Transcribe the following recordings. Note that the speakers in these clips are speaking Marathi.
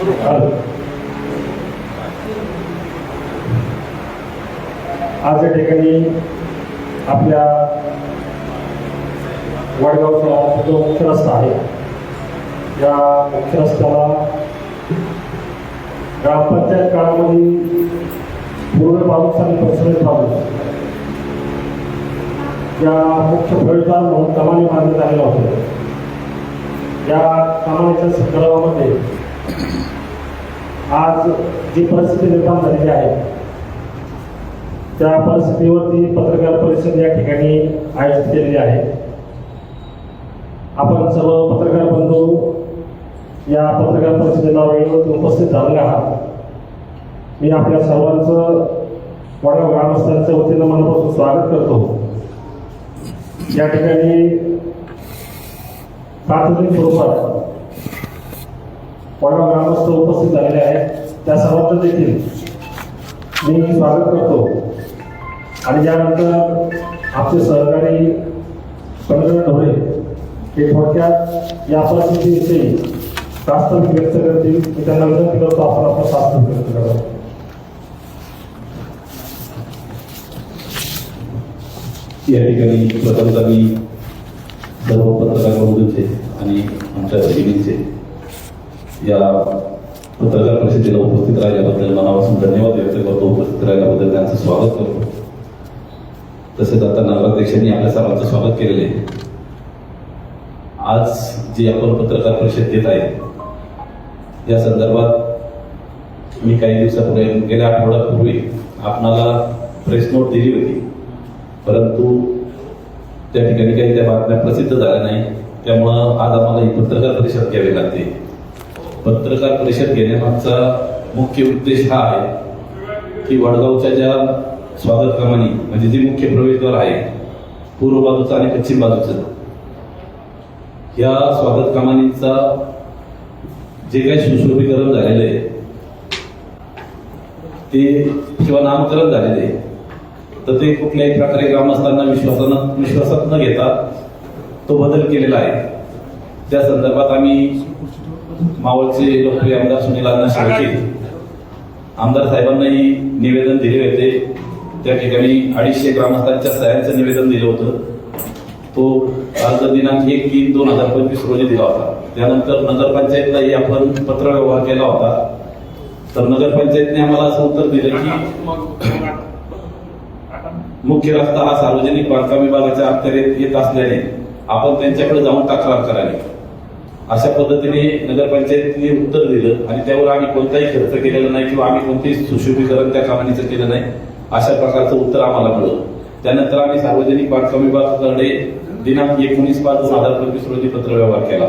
आज या ठिकाणी आपल्या वडगावचा जो मुख्य रस्ता आहे या मुख्य रस्त्याला ग्रामपंचायत काळामध्ये पूर्ण बालूसाठी परिसरात पाहून या मुख्य प्रवेशद्वार म्हणून कमाने बांधण्यात आलेला होता. या कमानीच्या संदर्भामध्ये आज जी परिस्थिती निर्माण झालेली आहे त्या परिस्थितीवरती पत्रकार परिषद या ठिकाणी आयोजित केलेली आहे. आपण सर्व पत्रकार बंधू या पत्रकार परिषदेला वेळेवरती उपस्थित झालेले आहात. मी आपल्या सर्वांचं वडगाव ग्रामस्थांच्या वतीनं मनापासून स्वागत करतो. या ठिकाणी प्राथमिक स्वरूपात वडगाव ग्रामस्थ उपस्थित झालेले आहेत. त्या सर्वांचं देखील मी स्वागत करतो. आणि त्यानंतर आपले सहकारी पंढरपूर ढोळे हे थोडक्यात या परिस्थितीविषयी प्रास्ताविक व्यक्त करतील. मी त्यांना विनंती करतो आपण आपलं प्रास्ताविक व्यक्त करावं. या ठिकाणी प्रथमता मी सर्व पत्रकार बंधूचे आणि आमच्या भगिनींचे या पत्रकार परिषदेला उपस्थित राहिल्याबद्दल मनापासून धन्यवाद व्यक्त करतो. उपस्थित राहिल्याबद्दल त्यांचं स्वागत करतो. तसेच आता नगराध्यक्षांनी आपल्या सर्वांचं स्वागत केलेले आहे. आज जी आपण पत्रकार परिषद देत आहे या संदर्भात मी काही दिवसापूर्वी गेल्या आठवड्यापूर्वी आपणाला प्रेस नोट दिली होती. परंतु त्या ठिकाणी काही त्या बातम्या प्रसिद्ध झाल्या नाही. त्यामुळं आज आम्हाला ही पत्रकार परिषद घ्यावी लागते. पत्रकार परिषद घेण्यामागचा मुख्य उद्देश हा आहे की वडगावच्या ज्या स्वागत कमानी म्हणजे जी मुख्य प्रवेशद्वार आहे पूर्व बाजूचं आणि पश्चिम बाजूचं या स्वागत कमानीचा जे काही सुशोभीकरण झालेलं आहे ते किंवा नामकरण झालेले आहे तर ते कुठल्याही प्रकारे ग्रामस्थांना विश्वासानं विश्वासात न घेता तो बदल केलेला आहे. त्या संदर्भात आम्ही मावळचे लोकप्रिय आमदार सुनील अण्णा शेळके आमदार साहेबांनाही निवेदन दिले होते. त्या ठिकाणी अडीचशे ग्रामस्थांच्या सह्यांचं निवेदन दिलं होतं. तो अर्ज दिनांक एक तीन दोन हजार पंचवीस रोजी दिला होता. त्यानंतर नगरपंचायतलाही आपण पत्र व्यवहार केला होता. तर नगरपंचायतने आम्हाला असं उत्तर दिलं की मुख्य रस्ता हा सार्वजनिक बांधकाम विभागाच्या अखत्यारीत येत असल्याने आपण त्यांच्याकडे जाऊन तक्रार करावी. अशा पद्धतीने नगरपंचायतीने उत्तर दिलं आणि त्यावर आम्ही कोणताही खर्च केलेला नाही किंवा आम्ही कोणतेही सुशोभीकरण त्या कामानीचं केलं नाही अशा प्रकारचं उत्तर आम्हाला मिळलं. त्यानंतर आम्ही सार्वजनिक बांधकाम विभागाकडे दिनांक एकोणीस पाच दोन हजार पंचवीस रोजी पत्रव्यवहार केला.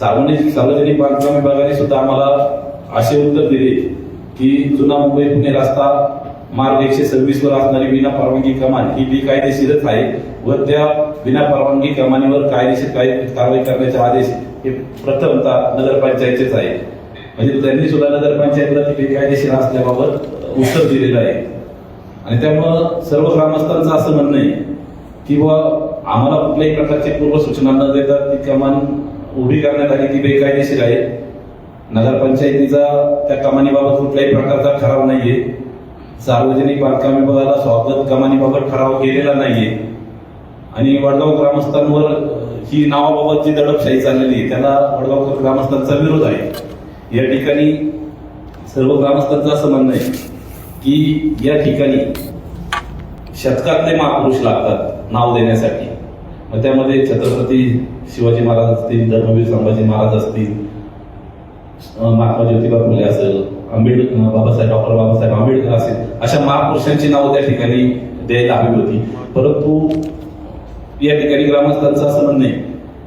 सार्वजनिक सार्वजनिक बांधकाम विभागाने सुद्धा आम्हाला असे उत्तर दिले की जुना मुंबई पुणे रस्ता मार्ग एकशे सव्वीस वर असणारी विना परवानगी कमान ही बेकायदेशीरच आहे व त्या विना परवानगी कमानीवर कायदेशीर कारवाई करण्याचे आदेश हे प्रथमतः नगरपंचायतचेच आहे. म्हणजे त्यांनी सुद्धा नगरपंचायतला ती बेकायदेशीर असल्याबाबत उत्तर दिलेलं आहे. आणि त्यामुळं सर्व ग्रामस्थांचं असं म्हणणं आहे की बुवा आम्हाला कुठल्याही प्रकारची पूर्व सूचना न देता ती कमान उभी करण्यात आली ती बेकायदेशीर आहे. नगरपंचायतीचा त्या कमानीबाबत कुठल्याही प्रकारचा ठराव नाहीये. सार्वजनिक बांधकाम विभागाला स्वागत कमानीबाबत ठराव केलेला नाहीये. आणि वडगाव ग्रामस्थांवर ही नावाबाबत जी दडपशाही चाललेली आहे त्याला वडगाव ग्रामस्थांचा विरोध आहे. या ठिकाणी सर्व ग्रामस्थांचं असं म्हणणं आहे की या ठिकाणी शतकातले महापुरुष लागतात नाव देण्यासाठी. मग त्यामध्ये छत्रपती शिवाजी महाराज असतील धर्मवीर संभाजी महाराज असतील महात्मा ज्योतिबा फुले असेल आंबेडकर बाबासाहेब डॉक्टर बाबासाहेब आंबेडकर असेल अशा महापुरुषांची नावं त्या ठिकाणी द्यायला हवी होती. परंतु या ठिकाणी ग्रामस्थांचं असं म्हणणं आहे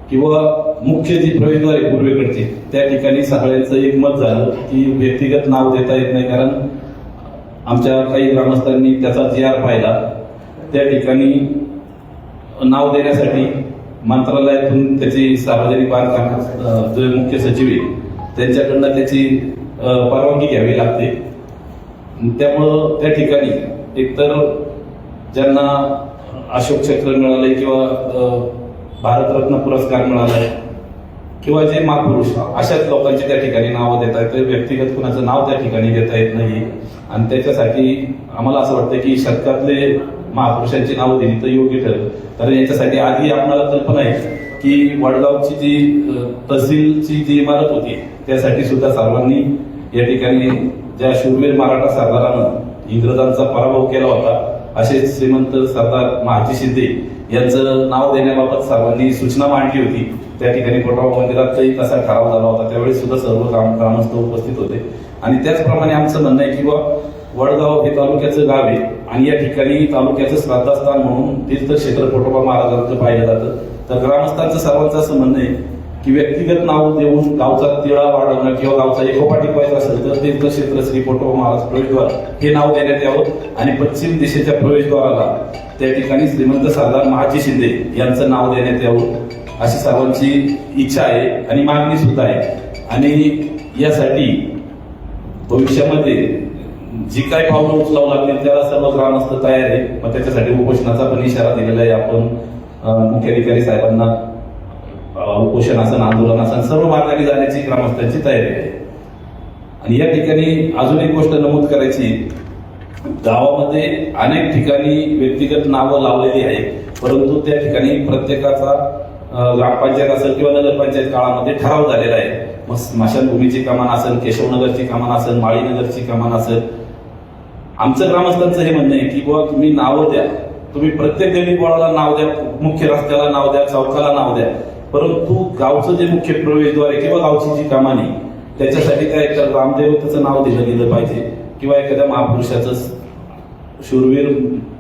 किंवा मुख्य जी प्रवेशद्वार आहे पूर्वेकडचे त्या ठिकाणी सगळ्यांचं एक मत झालं की व्यक्तिगत नाव देता येत नाही कारण आमच्या काही ग्रामस्थांनी त्याचा जी आर पाहिला त्या ठिकाणी नाव देण्यासाठी मंत्रालयातून त्याची सार्वजनिक बांधकाम जे मुख्य सचिव आहे त्यांच्याकडनं त्याची परवानगी घ्यावी लागते. त्यामुळं त्या ठिकाणी एकतर ज्यांना अशोक चक्र मिळाले किंवा भारतरत्न पुरस्कार मिळालाय किंवा जे महापुरुष अशाच लोकांचे त्या ठिकाणी नावं देत आहेत व्यक्तिगत कुणाचं नाव त्या ठिकाणी देता येत नाही. आणि त्याच्यासाठी आम्हाला असं वाटतं की शतकातले महापुरुषांची नावं दिली तर योग्य ठरेल. कारण याच्यासाठी आधी आपल्याला कल्पना आहे की वडगावची जी तहसीलची जी इमारत होती त्यासाठी सुद्धा सर्वांनी या ठिकाणी ज्या शूरवीर मराठा सरदारानं इंग्रजांचा पराभव केला होता असे श्रीमंत सरदार महाजी शिंदे यांचं नाव देण्याबाबत सर्वांनी सूचना मांडली होती. त्या ठिकाणी कोटाबा मंदिरातही तसा ठराव झाला होता त्यावेळी सुद्धा सर्व ग्राम ग्रामस्थ उपस्थित होते. आणि त्याचप्रमाणे आमचं म्हणणं आहे की बा वडगाव हे तालुक्याचं गाव आहे आणि या ठिकाणी तालुक्याचं श्रद्धास्थान म्हणून तीर्थक्षेत्र कोटोबा महाराजांचं पाहिलं जातं. तर ग्रामस्थांचं सर्वांचं असं म्हणणं आहे की व्यक्तिगत नाव देऊन गावचा तिळा वाढवणं किंवा गावचा एकोपा टिकवायचा असेल तर तीर्थक्षेत्र श्री कोटोबा महाराज प्रवेशद्वार हे नाव देण्यात यावं. आणि पश्चिम दिशेच्या प्रवेशद्वाराला त्या ठिकाणी श्रीमंत सरदार महाजी शिंदे यांचं नाव देण्यात यावं अशी सर्वांची इच्छा आहे आणि मागणी सुद्धा आहे. आणि यासाठी भविष्यामध्ये जी काय पावलं उचलावं लागतील त्याला सर्व ग्रामस्थ तयार आहे मग त्याच्यासाठी उपोषणाचा पण इशारा दिलेला आहे आपण मुख्याधिकारी साहेबांना. उपोषण असन आंदोलन असन सर्व मार्गाने जाण्याची ग्रामस्थांची तयारी आहे. आणि या ठिकाणी अजून एक गोष्ट नमूद करायची. गावामध्ये अनेक ठिकाणी व्यक्तिगत नावं लावलेली आहेत परंतु त्या ठिकाणी प्रत्येकाचा ग्रामपंचायत असेल किंवा नगरपंचायत काळामध्ये ठराव झालेला आहे. मग स्मशानभूमीची कमान असेल केशवनगरची कमान असेल माळीनगरची कमान असेल. आमचं ग्रामस्थांचं हे म्हणणं आहे की बुवा तुम्ही नावं द्या. तुम्ही प्रत्येक गल्लीबोळाला नाव द्या मुख्य रस्त्याला नाव द्या चौकाला नाव द्या. परंतु गावचं जे मुख्य प्रवेशद्वार आहे किंवा गावची जी कामाने त्याच्यासाठी काय रामदेव त्याचं नाव दिलं गेलं पाहिजे किंवा एखाद्या महापुरुषाचं शूरवीर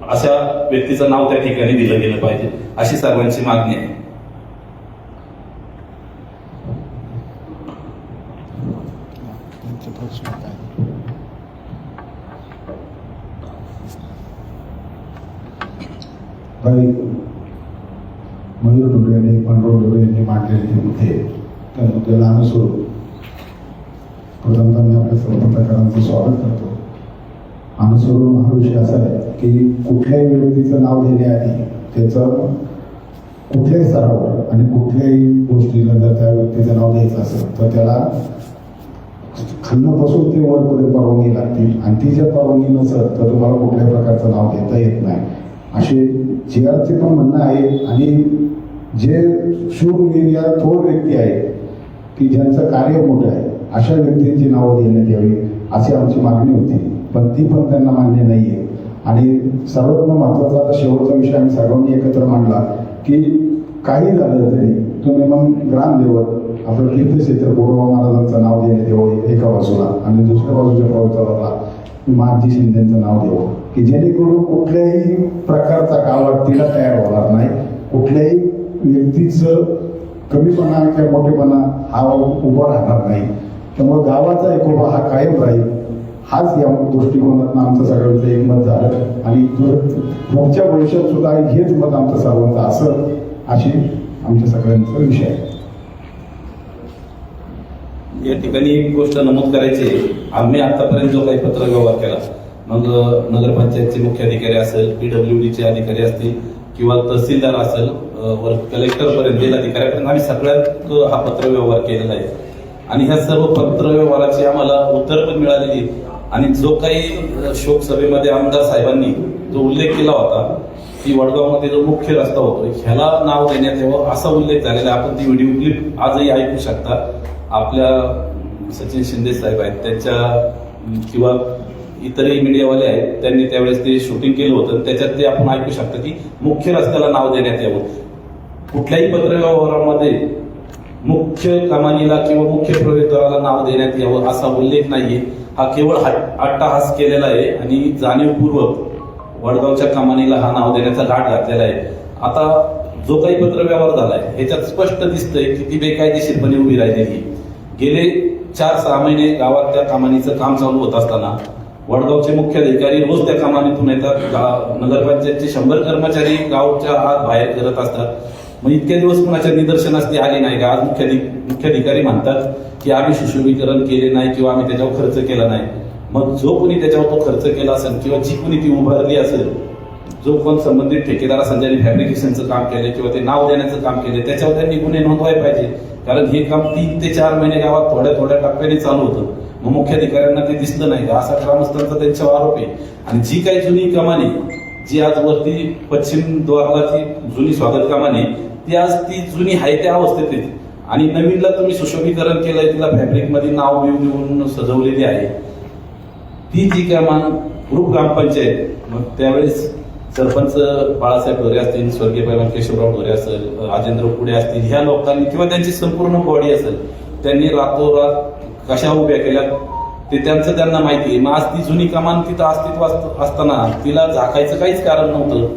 अशा व्यक्तीचं नाव त्या ठिकाणी दिलं गेलं पाहिजे अशी सर्वांची मागणी आहे Thank you. काय काही मयूर ढोरे आणि पांडुरंग ढोरे यांनी मांडलेले हे मुद्दे त्या मुद्द्याला अनुसरून प्रथमतः मी आपल्या सर्व पत्रकारांचं स्वागत करतो. अनुसरून हा विषय असा आहे की कुठल्याही व्यक्तीचं नाव देण्याआधी त्याचं कुठल्याही स्तरावर आणि कुठल्याही गोष्टीला जर त्या व्यक्तीचं नाव द्यायचं असेल तर त्याला खालनापासून ते वरपर्यंत परवानगी लागतील. आणि ती जर परवानगी नसेल तर तुम्हाला कुठल्याही प्रकारचं नाव घेता येत नाही. असे जे आरचे पण म्हणणं आहे आणि जे शूरवीर या थोर व्यक्ती आहेत की ज्यांचं कार्य मोठं आहे अशा व्यक्तींची नावं देण्यात यावी अशी आमची मागणी होती. पण ती पण त्यांना मान्य नाही आहे आणि सर्वात महत्त्वाचा आता शेवटचा विषय आम्ही सर्वांनी एकत्र मांडला की काही झालं तरी तुम्ही मग ग्रामदेवत आपलं तीर्थक्षेत्र गोरवा महाराजांचं नाव देण्यात यावं एका बाजूला आणि दुसऱ्या बाजूच्या प्रवचनाला महाजी शिंदेचं नाव द्यावं. की जेणेकरून कुठल्याही प्रकारचा गावात तिला तयार होणार नाही. कुठल्याही व्यक्तीचं कमीपणा किंवा मोठेपणा हा उभा राहणार नाही. त्यामुळे गावाचा एकोपा हा कायम राहील. हाच या दृष्टिकोनातून आमचं सगळ्यांचं एकमत झालं. आणि पुढच्या भविष्यात सुद्धा हेच मत आमचं सर्वांचं असं अशी आमच्या सगळ्यांचा विषय आहे. या ठिकाणी एक गोष्ट नमूद करायची आहे. आम्ही आतापर्यंत जो काही पत्र व्यवहार केला मग नगरपंचायतचे मुख्य अधिकारी असेल पीडब्ल्यू डीचे अधिकारी असतील किंवा तहसीलदार असेल वर कलेक्टर पर्यंत जिल्हाधिकाऱ्यापर्यंत आम्ही सगळ्यात हा पत्रव्यवहार केलेला आहे. आणि ह्या सर्व पत्रव्यवहाराची आम्हाला उत्तर पण मिळालेली आणि जो काही शोकसभेमध्ये आमदार साहेबांनी जो उल्लेख केला होता की वडगावमध्ये जो मुख्य रस्ता होतो ह्याला नाव देण्यात यावं असा उल्लेख झालेला आहे. आपण ती व्हिडिओ क्लिप आजही ऐकू शकता. आपल्या सचिन शिंदे साहेब आहेत त्यांच्या किंवा इतरही मीडियावाले आहेत त्यांनी त्यावेळेस ते शूटिंग केलं होतं त्याच्यात ते आपण ऐकू शकता की मुख्य रस्त्याला नाव देण्यात यावं. कुठल्याही पत्रव्यवहारामध्ये मुख्य कमानीला किंवा मुख्य प्रवेशद्वाराला नाव देण्यात यावं असा उल्लेख नाहीये. हा केवळ हट- अट्टहास केलेला आहे आणि जाणीवपूर्वक वडगावच्या कमानीला हा नाव देण्याचा घाट घातलेला आहे. आता जो काही पत्रव्यवहार झालाय ह्याच्यात स्पष्ट दिसतंय की ती बेकायदेशीरपणे उभी राहिलेली गेले चार सहा महिने गावात त्या कमानीचं काम चालू होत असताना वडगावचे मुख्य अधिकारी रोज त्या कामातून येतात. नगरपंचायतचे शंभर कर्मचारी गावच्या आत बाहेर करत असतात. मग इतक्या दिवस कुणाच्या निदर्शनास ते आले नाही का? आज मुख्य मुख्याधिकारी म्हणतात की आम्ही सुशोभीकरण केले नाही किंवा आम्ही त्याच्यावर खर्च केला नाही. मग जो कोणी त्याच्यावर तो खर्च केला असेल किंवा जी कोणी ती उभारली असेल जो कोण संबंधित ठेकेदार असेल ज्यांनी फॅब्रिकेशनचं काम केलं किंवा ते नाव देण्याचं काम केलं त्याच्यावर त्यांनी गुन्हे नोंदवायला पाहिजे. कारण हे काम तीन ते चार महिने गावात थोड्या थोड्या टप्प्याने चालू होतं. मग मुख्याधिकाऱ्यांना ते दिसलं नाही. असा ग्रामस्थांचा त्यांच्यावर आरोप आहे. आणि जी काही जुनी कमाने जी आज वरती पश्चिम द्वारला ती जुनी स्वागत कमाने ती आज ती जुनी आहे त्या अवस्थेत आहे आणि नवीनला तुम्ही सुशोभीकरण केलंय तिला फॅब्रिकमध्ये नाव बिव देऊन सजवलेली आहे. ती जी कमान ग्रुप ग्रामपंचायत मग त्यावेळेस सरपंच बाळासाहेब ढोरे असतील स्वर्गीय पैलवान केशवराव ढोरे असेल राजेंद्र पुढे असतील ह्या लोकांनी किंवा त्यांची संपूर्ण बॉडी असेल त्यांनी रातोरात कशा उभ्या केल्या ते त्यांचं त्यांना माहिती आहे. मग आज ती जुनी कमान तिथं अस्तित्व असताना तिला झाकायचं काहीच कारण नव्हतं.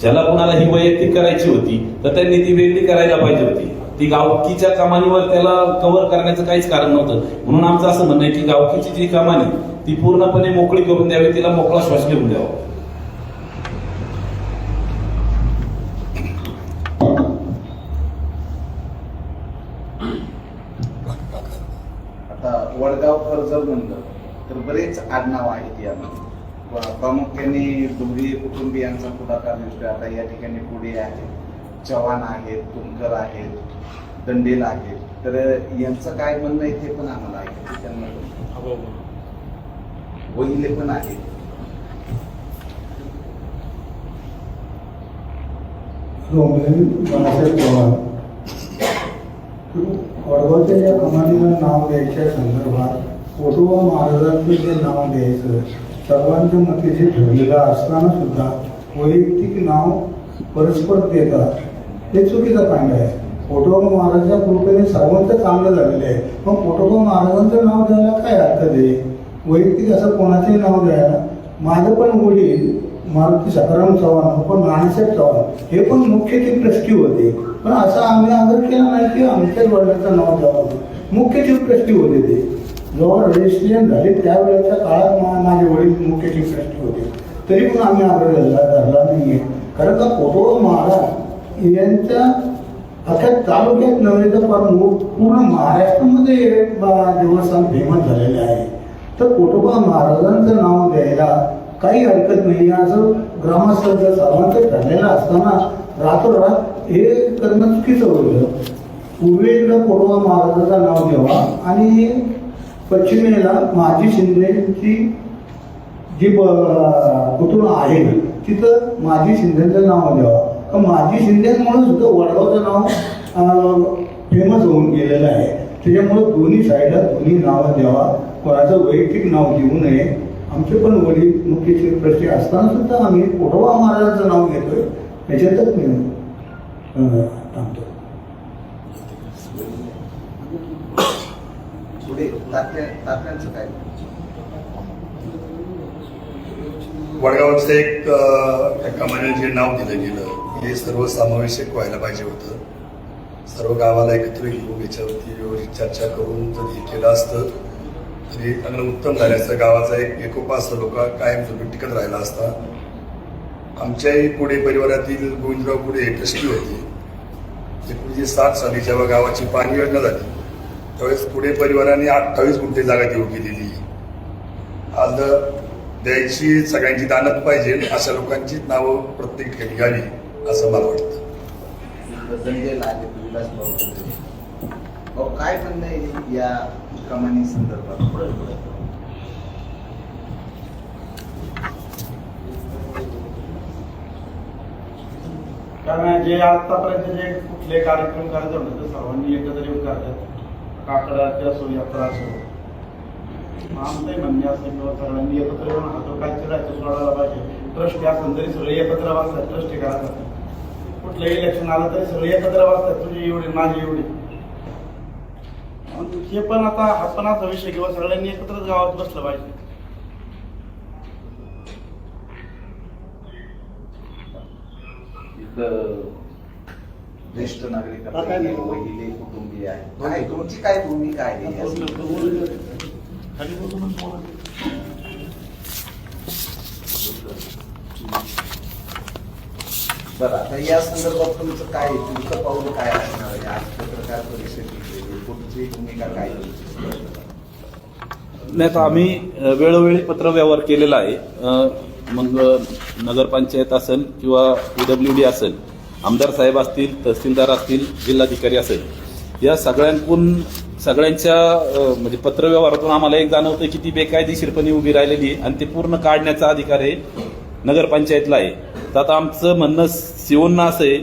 ज्याला कुणाला ही वैयक्तिक करायची होती तर त्यांनी ती वेगळी करायला पाहिजे होती. ती गावकीच्या कमानीवर त्याला कव्हर करण्याचं काहीच कारण नव्हतं. म्हणून आमचं असं म्हणणं आहे की गावकीची जी कमानी ती पूर्णपणे मोकळी करून द्यावी तिला मोकळा श्वास घेऊन द्यावा आता वडगावकर जर म्हणलं तर बरेच आडनाव आहेत यामध्ये. प्रामुख्याने डोंगरी कुटुंबियांचा पुढाकार दिसतोय. आता या ठिकाणी पुढे आहेत. चव्हाण आहेत तुमकर आहेत दंडेल आहेत. तर यांचं काय म्हणणं आहे ते पण आम्हाला आहे. त्यांना वहिले पण आहेत. हो, बाळासाहेब चव्हाण. वडगावच्या या कमानीला नाव द्यायच्या संदर्भात फोटोवा महाराजांचं जे नाव द्यायचं सर्वांच्या मते जे ठरलेलं असताना सुद्धा वैयक्तिक नाव परस्पर देतात. हे चुकीचं कांड आहे. फोटोबा महाराजांच्या कृपेने सर्वांचं चांगलं झालेलं आहे. मग फोटो महाराजांचं नाव द्यायला काय अर्थ आहे? वैयक्तिक असं कोणाचंही नाव द्यायला माझं पण वडील मारुती सकाराम चव्हाण पण नाणेसाहेब चव्हाण हे पण मुख्य ते ट्रस्टी होते. पण असं आम्ही आदर केला नाही की आमच्याच वडिलांचं नाव द्यावं मुख्य चीफ ट्रस्टी होते ते. जेव्हा रजिस्ट्रेशन झाले त्यावेळेच्या काळात माझे वडील मुख्य चीफ ट्रस्टी होते. तरी पण आम्ही आग्रह धरला नाही आहे कारण का कोटोळ महाराज यांच्या अख्या तालुक्यात नव्हे तर फार पूर्ण महाराष्ट्रामध्ये हे देवस्थान फेमस झालेले आहे. तर कोटोबा महाराजांचं नाव द्यायला काही हरकत नाही. असं ग्रामस्थांचं सर्वांचं ठरलेलं असताना रातोरात हे करणं चुकीचं होतं. पूर्वेला कोटोबा महाराजाचं नाव द्यावा आणि पश्चिमेला माजी शिंदेची जी ब- आहे तिथं माजी शिंदेचं नाव द्यावं पण माजी शिंदेमुळे सुद्धा वडगावचं नाव फेमस होऊन गेलेलं आहे. त्याच्यामुळं दोन्ही साईडला दोन्ही नावं द्यावा. कोणाचं वैयक्तिक नाव देऊ नये. आमचे पण वडील मुख्य प्रश्न असताना सुद्धा आम्ही कोटोबा महाराजांचं नाव घेतोय. त्याच्यातच मी थांबतो. पुढे तात्या तात्यांचं काय? वडगावचं एक त्या कमानीला जे नाव दिलं गेलं. हे सर्व समावेशक व्हायला पाहिजे होतं. सर्व गावाला एकत्र घेऊन याच्यावरती व्यवस्थित चर्चा करून जर हे केलं असतं तरी चांगलं उत्तम झालं असतं. गावाचा एक एकोपा लोक कायम तुम्ही टिकत राहिला असता. आमच्याही पुढे परिवारातील गोविंदराव पुढे ट्रस्टी होते. एकोणीसशे सात साली जेव्हा गावाची पाणी योजना झाली त्यावेळेस पुढे परिवाराने अठ्ठावीस गुंठे जागा देऊ केलेली आज द्यायची सगळ्यांची दानत पाहिजे अशा लोकांची नावं प्रत्येक ठिकाणी घ्यावी असं मला वाटतं. काय म्हणणं आहे या कमानी संदर्भात? कारण जे आतापर्यंत जे कुठले कार्यक्रम करायचे होते ते सर्वांनी एकत्र येऊन करतात. काकडाच्या असो. यात्रा असो आमचंही म्हणणे असं किंवा सर्वांनी एकत्र येऊन हा काय करायचं सोडायला पाहिजे. ट्रस्ट असेल तरी सगळे एकत्र वाचतात ट्रस्ट करायचं कुठलं इलेक्शन आलं तरी सगळे एकत्र वाचतात तुझी एवढी माझी एवढी. आणि हे पण आता हा पण असा विषय किंवा सगळ्यांनी एकत्रच गावात बसलं पाहिजे. इथं ज्येष्ठ नागरिक आपले वहिले कुटुंबीय काय तुमची काय भूमिका आहे? बरं आता या संदर्भात तुमचं काय आहे? तुमचं पाऊल काय असणार आहे? आज पत्रकार तुमची भूमिका काय आहे? नाही तर आम्ही वेळोवेळी पत्रव्यवहार केलेला आहे. मग नगरपंचायत असेल किंवा पीडब्ल्यू डी असेल आमदार साहेब असतील तहसीलदार असतील जिल्हाधिकारी असेल या सगळ्यांकून सगळ्यांच्या म्हणजे पत्रव्यवहारातून आम्हाला एक जाणवतं की ती बेकायदेशीरपणे उभी राहिलेली आणि ते पूर्ण काढण्याचा अधिकार आहे नगरपंचायतला आहे. तर आता आमचं म्हणणं सिओंना असं आहे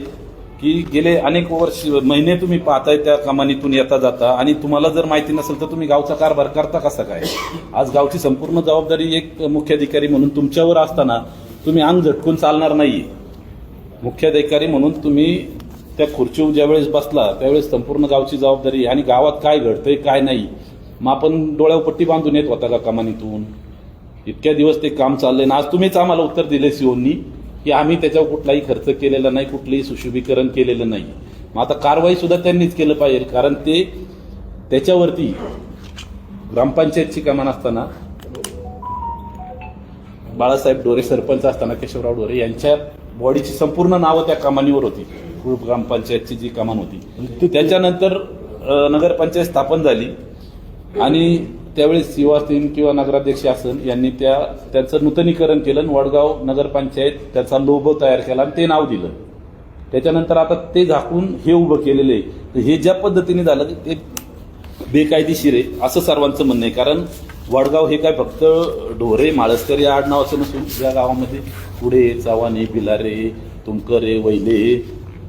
की गेले अनेक वर्ष महिने तुम्ही पाहताय त्या कमानीतून येता जाता आणि तुम्हाला जर माहिती नसेल तर तुम्ही गावचा कारभार करता कसा काय? आज गावची संपूर्ण जबाबदारी एक मुख्याधिकारी म्हणून तुमच्यावर असताना तुम्ही अंग झटकून चालणार नाहीये. मुख्याधिकारी म्हणून तुम्ही त्या खुर्चीवर ज्यावेळेस बसला त्यावेळेस संपूर्ण गावची जबाबदारी आणि गावात काय घडतंय काय नाही मग आपण डोळ्यावर पट्टी बांधून येत होता का कमानीतून? इतक्या दिवस ते काम चाललंय. ना आज तुम्हीच आम्हाला उत्तर दिले सीओनी की आम्ही त्याच्यावर कुठलाही खर्च केलेला नाही कुठलंही सुशोभीकरण केलेलं नाही. मग आता कारवाई सुद्धा त्यांनीच केलं पाहिजे कारण ते त्याच्यावरती ग्रामपंचायतची कमान असताना बाळासाहेब डोरे सरपंच असताना केशवराव डोरे यांच्या बॉडीची संपूर्ण नावं त्या कामांवर होती. कुरुप ग्रामपंचायतची जी कमान होती. त्याच्यानंतर नगरपंचायत स्थापन झाली. आणि त्यावेळेस शिव किंवा नगराध्यक्ष आसन यांनी त्या त्याचं नूतनीकरण केलं वडगाव नगरपंचायत त्याचा लोगो तयार केला आणि ते नाव दिलं. त्याच्यानंतर आता ते झाकून हे उभं केलेलं आहे. तर हे ज्या पद्धतीने झालं ते बेकायदेशीर आहे असं सर्वांचं म्हणणं आहे. कारण वडगाव हे काय फक्त ढोरे माळसकर या आडनावाचं नसून या गावामध्ये? पुढे चव्हाणे बिलारे तुमकरे वैले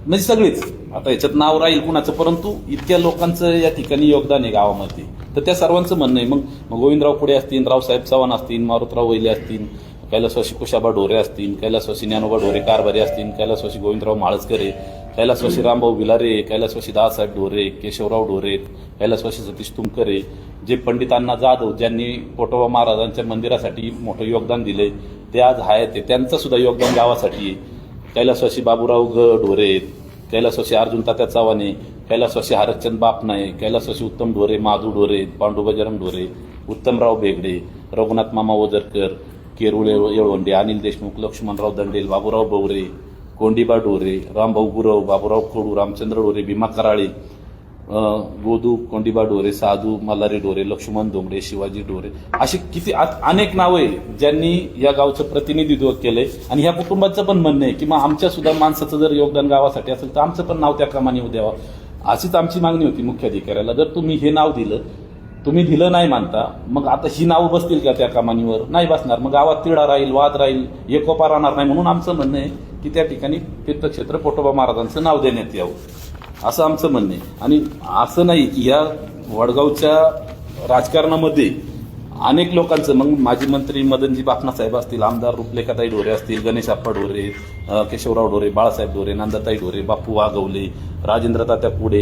म्हणजे सगळेच. आता याच्यात नाव राहील कुणाचं? परंतु इतक्या लोकांचं या ठिकाणी योगदान आहे गावामध्ये. तर त्या सर्वांचं म्हणणं आहे मग मग गोविंदराव पुढे असतील रावसाहेब चव्हाण असतील मारुतराव वैले असतील कैलासवासी कुशाबा ढोरे असतील कैलासवासी ज्ञानोबा ढोरे कारभारी असतील कैलासवासी गोविंदराव माळसकरे कैलासवासी रामभाऊ बिलारे कैलासवासी दादासाहेब ढोरे केशवराव ढोरे कैलासवासी सतीश तुमकरे जे पंडितांना जाधव ज्यांनी पोटोबा महाराजांच्या मंदिरासाठी मोठं योगदान दिले ते आज आहेत ते त्यांचं सुद्धा योगदान गावासाठी कैलासवासी बाबूराव ग ढोरे आहेत कैलासवासी अर्जुन तात्या चव्हाणे कैलासवासी हरचंद बापनाय कैलासवासी उत्तम ढोरे माधू ढोरे पांडू बजरंग ढोरे उत्तमराव बेगडे रघुनाथ मामा ओझरकर केरुळे येळवंडे अनिल देशमुख लक्ष्मणराव दंडेल बाबूराव बवरे कोंडीबा डोरे रामभाऊ गुरव बाबूराव खोडू रामचंद्र डोरे भीमा कराळे गोदू कोंडीबा डोरे साधू मल्हारी डोरे लक्ष्मण डोंगरे शिवाजी डोरे अशी किती अनेक नावं आहे ज्यांनी या गावचं प्रतिनिधित्व केलंय. आणि ह्या कुटुंबाचं पण म्हणणं आहे की मग आमच्या सुद्धा माणसाचं जर योगदान गावासाठी असेल तर आमचं पण नाव त्या क्रमाने द्यावं अशीच आमची मागणी होती मुख्याधिकाऱ्याला. जर तुम्ही हे नाव दिलं तुम्ही दिलं नाही मानता मग आता ही नावं बसतील का त्या कामानीवर? नाही बसणार. मग गावात तिढा राहील वाद राहील एकोपा राहणार नाही म्हणून आमचं म्हणणं आहे की त्या ठिकाणी तीर्थक्षेत्र पोटोबा महाराजांचं नाव देण्यात यावं. असं आमचं म्हणणं आहे. आणि असं नाही की या वडगावच्या राजकारणामध्ये अनेक लोकांचं मग माजी मंत्री मदनजी बापना साहेब असतील आमदार रुपलेखाताई ढोरे असतील गणेश आप्पा ढोरे केशवराव ढोरे बाळासाहेब ढोरे नंदाताई ढोरे बापू वागवले राजेंद्र तात्या पुढे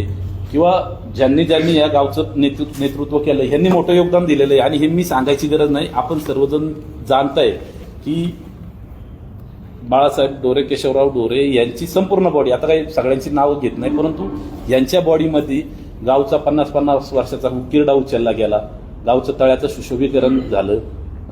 किंवा ज्यांनी ज्यांनी या गावचं नेतृत्व नेतृत्व केलं ह्यांनी मोठं योगदान दिलेलं आहे आणि हे मी सांगायची गरज नाही. आपण सर्वजण जाणताय की बाळासाहेब डोरे केशवराव डोरे यांची संपूर्ण बॉडी आता काही सगळ्यांची नावं घेत नाही परंतु यांच्या बॉडीमध्ये गावचा पन्नास पन्नास वर्षाचा किरडा उचलला गेला. गावचं तळ्याचं सुशोभीकरण झालं.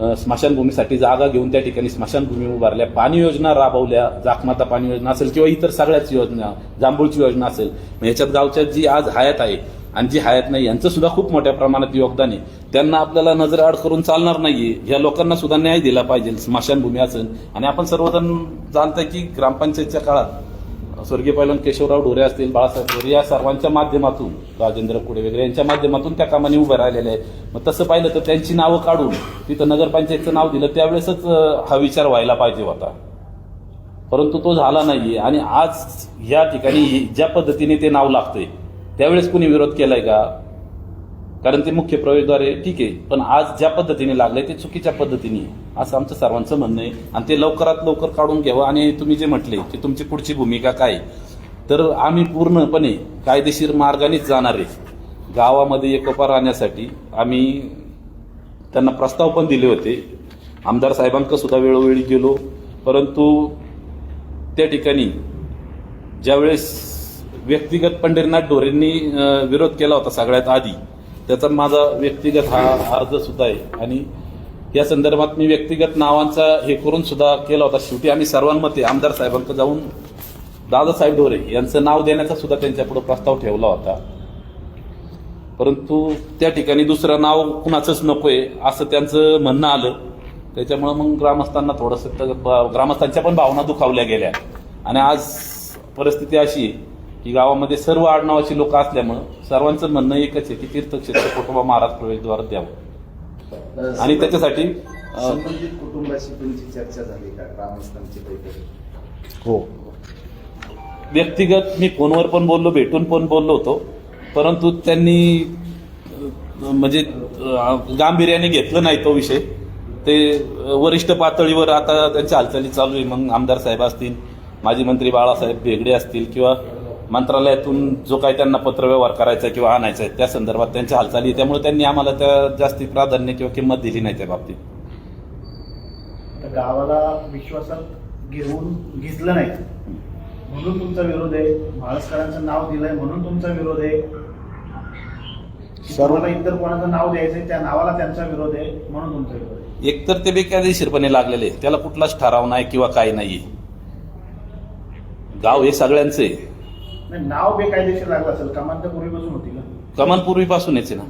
स्मशानभूमीसाठी जागा घेऊन त्या ठिकाणी स्मशानभूमी उभारल्या. पाणी योजना राबवल्या. जाखमाता पाणी योजना असेल किंवा इतर सगळ्याच योजना जांभूळची योजना असेल. मग ह्याच्यात गावच्या जी आज हयात आहे आणि जी हयात नाही यांचं सुद्धा खूप मोठ्या प्रमाणात योगदान आहे. त्यांना आपल्याला नजर आड करून चालणार नाहीये. ह्या लोकांना सुद्धा न्याय दिला पाहिजे. स्मशानभूमी असेल. आणि आपण सर्वजण जाणताय की ग्रामपंचायतच्या काळात स्वर्गीय पैलवान केशवराव ढोरे असतील बाळासाहेब ढोरे या सर्वांच्या माध्यमातून राजेंद्र कुडे वगैरे यांच्या माध्यमातून त्या कामाने उभे राहिलेले आहे मग तसं पाहिलं तर त्यांची नावं काढून तिथं नगरपंचायतचं नाव दिलं त्यावेळेसच हा विचार व्हायला पाहिजे होता. परंतु तो झाला नाही आणि आज या ठिकाणी ज्या पद्धतीने ते नाव लागतंय त्यावेळेस कुणी विरोध केलाय का? कारण ते मुख्य प्रवेशद्वारे ठीक आहे. पण आज ज्या पद्धतीने लागलंय ते चुकीच्या पद्धतीने असं आमचं सर्वांचं म्हणणं आहे. आणि ते लवकरात लवकर काढून घ्यावं. आणि तुम्ही जे म्हटले की तुमची पुढची भूमिका काय तर आम्ही पूर्णपणे कायदेशीर मार्गानेच जाणार आहे. गावामध्ये एकोपा राहण्यासाठी आम्ही त्यांना प्रस्ताव पण दिले होते. आमदार साहेबांक सुद्धा वेळोवेळी गेलो. परंतु त्या ठिकाणी ज्यावेळेस व्यक्तिगत पंढरीनाथ ढोरेंनी विरोध केला होता सगळ्यात आधी त्याचा माझा व्यक्तिगत हा अर्ज सुद्धा आहे. आणि या संदर्भात मी व्यक्तिगत नावांचा हे करून सुद्धा केला होता. शेवटी आम्ही सर्वांमध्ये आमदार साहेबांकडे जाऊन दादासाहेब ढोरे यांचं नाव देण्याचा सुद्धा त्यांच्यापुढे प्रस्ताव ठेवला होता. परंतु त्या ठिकाणी दुसरं नाव कुणाचंच नकोय असं त्यांचं म्हणणं आलं. त्याच्यामुळं मग ग्रामस्थांना थोडंसं तर ग्रामस्थांच्या पण भावना दुखावल्या गेल्या. आणि आज परिस्थिती अशी आहे की गावामध्ये सर्व आडनावाची लोक असल्यामुळं सर्वांचं म्हणणं एकच आहे की तीर्थक्षेत्र कुटुंबा महाराज प्रवेशद्वार द्यावं. आणि त्याच्यासाठी संबंधित कुटुंबाशी तुमची चर्चा झाली का? ग्रामस्थांची हो. व्यक्तिगत मी फोनवर पण बोललो भेटून पण बोललो होतो. परंतु त्यांनी म्हणजे गांभीर्याने घेतलं नाही तो विषय. ते वरिष्ठ पातळीवर आता त्यांच्या हालचाली चालू आहे. मग आमदार साहेब असतील माजी मंत्री बाळासाहेब भेगडे असतील किंवा मंत्रालयातून जो काही त्यांना पत्रव्यवहार करायचा आहे किंवा आणायचा आहे त्या संदर्भात त्यांच्या हालचाली. त्यामुळे त्यांनी आम्हाला त्या जास्ती प्राधान्य किंवा किंमत दिली नाही त्या बाबतीत. गावाला विश्वासात घेऊन घेतलं नाही. म्हणून तुमचा विरोध आहे. महाराष्ट्रांचं नाव दिलंय म्हणून तुमचा विरोध आहे. सर्व- सर्वांना इतर कोणाचं नाव द्यायचंय त्या नावाला त्यांचा विरोध आहे म्हणून तुमचा विरोध आहे. एकतर ते बेकायदेशीरपणे लागलेले. त्याला कुठलाच ठराव नाही किंवा काही नाहीये गाव हे सगळ्यांचं आहे. नाही नाव बेकायदेशीर लागलं असेल कमान तर पूर्वीपासून होती ना कमान पूर्वीपासूनच आहे ना.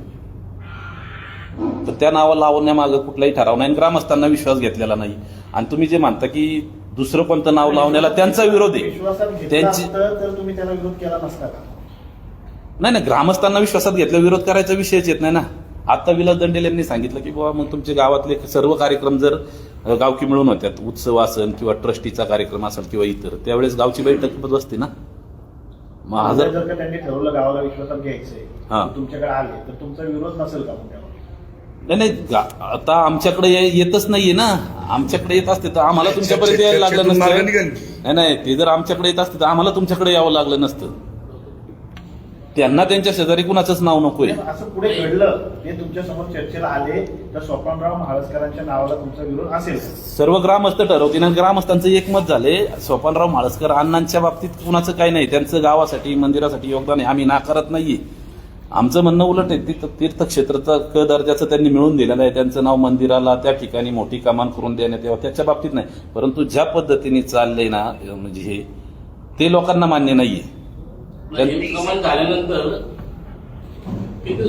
तर त्या नावाला लावण्यामागं कुठलाही ठराव नाही आणि ग्रामस्थांना विश्वास घेतलेला नाही. आणि तुम्ही जे म्हणता की दुसरं कोणतं नाव लावण्याला त्यांचा विरोध आहे. त्यांची तर तुम्ही त्याला विरोध केला नसता का? नाही नाही ग्रामस्थांना विश्वासात घेतला विरोध करायचा विषयच येत नाही ना. आता विलास दंडेल यांनी सांगितलं की बाबा मग तुमचे गावातले सर्व कार्यक्रम जर गावकी मिळून होत्यात उत्सव असेल किंवा ट्रस्टीचा कार्यक्रम असेल किंवा इतर त्यावेळेस गावची बैठक बसते ना. मग हा जर का त्यांनी ठरवलं गावाला विश्वासात घ्यायचंय हा. तुमच्याकडे आले तर तुमचा विरोध नसेल का मग त्यावर नाही नाही गा- आता आमच्याकडे ये- येतच नाहीये ना आमच्याकडे येत असते तर आम्हाला तुमच्यापर्यंत यायला लागलं चर्चेतून मार्ग नसतं निघेल. नाही नाही ते जर आमच्याकडे येत असते तर आम्हाला तुमच्याकडे यावं लागलं नसतं त्यांना त्यांच्या शेजारी कुणाचंच नाव नकोय. असं पुढे घडलं ते तुमच्यासमोर चर्चेला आले तर सोपानराव महाळसकरांच्या नावाला तुमचा विरोध असेल? सर्व ग्रामस्थ ठरवतील आणि ग्रामस्थांचं एकमत झाले. सोपानराव म्हाळसकर अण्णांच्या बाबतीत कुणाचं काही नाही. त्यांचं गावासाठी मंदिरासाठी योगदान आहे. आम्ही नाकारत नाहीये. आमचं म्हणणं उलट आहे तीर्थ तीर्थक्षेत्राचा क दर्जाचं त्यांनी मिळून दिलेलं आहे. त्यांचं नाव मंदिराला त्या ठिकाणी मोठी कमान करून देण्यात यावं त्याच्या बाबतीत नाही. परंतु ज्या पद्धतीने चाललंय ना म्हणजे हे ते लोकांना मान्य नाहीये. कमाल झाल्यानंतर किती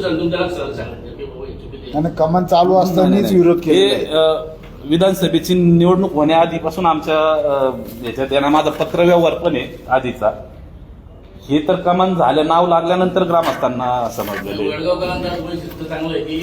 की बाबा. आणि कमान चालू असतानाच विरोध हे. अ, विधानसभेची निवडणूक होण्याआधीपासून आमच्या अ, याच्यात यांना माझा पत्रव्यवहार पण आहे आधीचा हे तर कमान झालं नाव लागल्यानंतर ग्रामस्थांना समजलेलं आहे. वडगावकरांचा वैशिष्ट्य चांगलं आहे की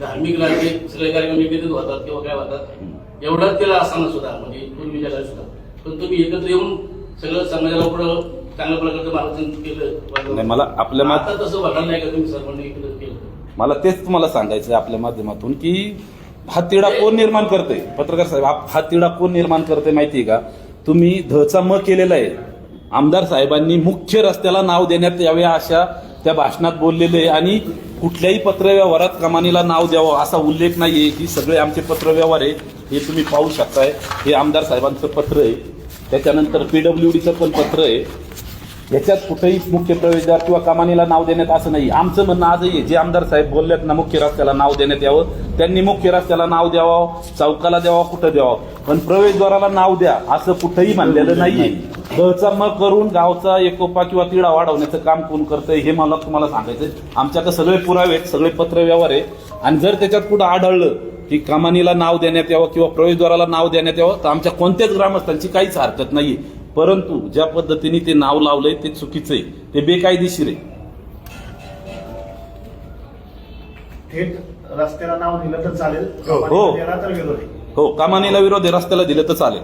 धार्मिक राजकीय सगळे कार्यक्रम एकत्रित होतात किंवा काय होतात एवढाच त्याला असताना सुद्धा म्हणजे पूर्वीच्या काळी सुद्धा पण तुम्ही एकत्र येऊन सगळं समाजाला पुढं चांगल्या प्रकारचं मार्गदर्शन केलं. नाही, मला आपल्या मात- आता तसं वाटलं नाही का तुम्ही सर्वांनी एकत्र केलं? मला तेच तुम्हाला सांगायचं आहे आपल्या माध्यमातून की हा तिढा कोण निर्माण करते पत्रकार साहेब हा- हा तिढा कोण निर्माण करते माहितीये का? तुम्ही धचा म केलेला आहे. आमदार साहेबांनी मुख्य रस्त्याला नाव देण्यात यावे अशा त्या भाषणात बोललेले आहे आणि कुठल्याही पत्रव्यवहारात कमानीला नाव द्यावं असा उल्लेख नाहीये. की सगळे आमचे पत्रव्यवहार आहे. हे तुम्ही पाहू शकताय. हे आमदार साहेबांचं पत्र आहे. त्याच्यानंतर पीडब्ल्यूडीचं पण पत्र आहे. याच्यात कुठेही मुख्य प्रवेशद्वार किंवा कमानीला नाव देण्यात असं नाही. आमचं म्हणणं आजही आहे जे आमदार साहेब बोललेत ना मुख्य रस्त्याला नाव देण्यात यावं. त्यांनी मुख्य रस्त्याला नाव द्यावं चौकाला द्यावं कुठं द्यावं. पण प्रवेशद्वाराला नाव द्या असं कुठंही म्हणलेलं नाहीये. दहचा मग करून गावचा एकोपा किंवा तिढा वाढवण्याचं काम कोण करतंय हे मला तुम्हाला सांगायचंय. आमच्याकडे सगळे पुरावे आहेत सगळे पत्रव्यवहार आहे. आणि जर त्याच्यात कुठं आढळलं की कमानीला नाव देण्यात यावं किंवा प्रवेशद्वाराला नाव देण्यात यावं तर आमच्या कोणत्याच ग्रामस्थांची काहीच हरकत नाही परंतु ज्या पद्धतीने ते नाव लावलंय ते चुकीचं आहे ते बेकायदेशीर आहे. थेट रस्त्याला नाव दिलं तर चालेल. हो. हो. तर विरोध आहे हो कमानीला विरोध आहे रस्त्याला दिलं तर चालेल.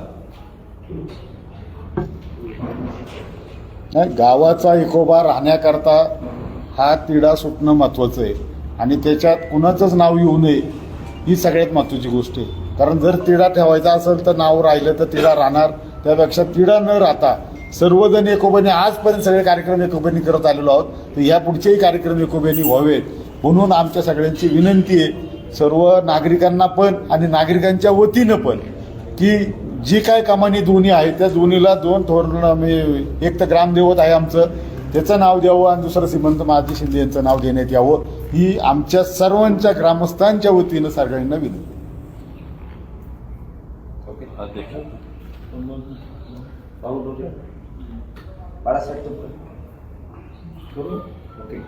नाही गावाचा एकोबा राहण्याकरता हा तिढा सुटणं महत्वाचं आहे. आणि त्याच्यात कुणाचंच नाव येऊ नये ही सगळ्यात महत्वाची गोष्ट आहे. कारण जर तिढा ठेवायचा असेल तर नाव राहिलं तर तिढा राहणार. त्यापेक्षा तिढा न राहता सर्वजण एकोबाने आजपर्यंत सगळे कार्यक्रम एकोबाने करत आलेलो आहोत. तर या पुढचेही कार्यक्रम एकोबाने व्हावेत म्हणून आमच्या सगळ्यांची विनंती आहे. सर्व नागरिकांना पण आणि नागरिकांच्या वतीनं पण की जी काय कमानी दोन्ही आहे त्या दोन्हीला दोन थोर म्हणजे एक तर ग्रामदेवत आहे आमचं त्याचं नाव द्यावं आणि दुसरं श्रीमंत महाजी शिंदे यांचं नाव देण्यात यावं ही आमच्या सर्वांच्या ग्रामस्थांच्या वतीनं सगळ्यांना विनंती. Paulo dia Para certo. Tudo? Ok.